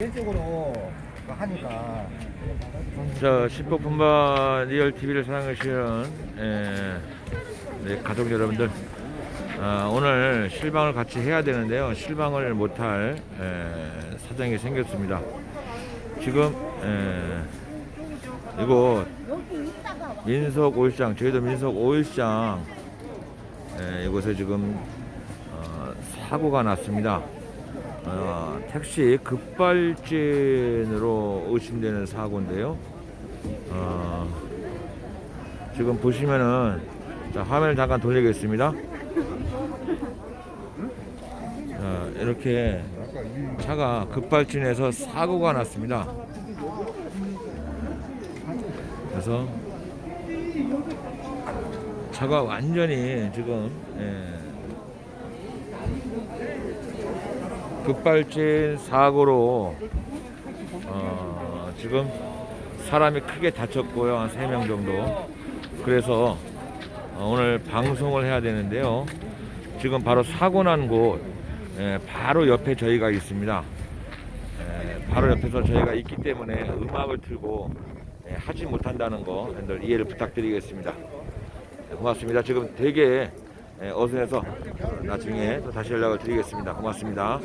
개인적으로 하니까 자, 10복 분반 리얼 TV를 사랑하시는 에, 네, 가족 여러분들, 아, 오늘 실방을 같이 해야 되는데요. 실방을 못할 에, 사정이 생겼습니다. 지금 에, 이곳 민속 오일장, 저희도 민속 오일장 에, 이곳에 지금 어, 사고가 났습니다. 어, 택시 급발진으로 의심되는 사고인데요. 어, 지금 보시면은 자, 화면을 잠깐 돌리겠습니다. 자, 이렇게 차가 급발진해서 사고가 났습니다. 그래서 차가 완전히 지금 예, 급발진 사고로 어, 지금 사람이 크게 다쳤고요. 한 3명 정도. 그래서 어, 오늘 방송을 해야 되는데요. 지금 바로 사고 난곳 예, 바로 옆에 저희가 있습니다. 예, 바로 옆에서 저희가 있기 때문에 음악을 틀고 예, 하지 못한다는 거 여러분들 이해를 부탁드리겠습니다. 네, 고맙습니다. 지금 되게 예, 어수선해서 나중에 또 다시 연락을 드리겠습니다. 고맙습니다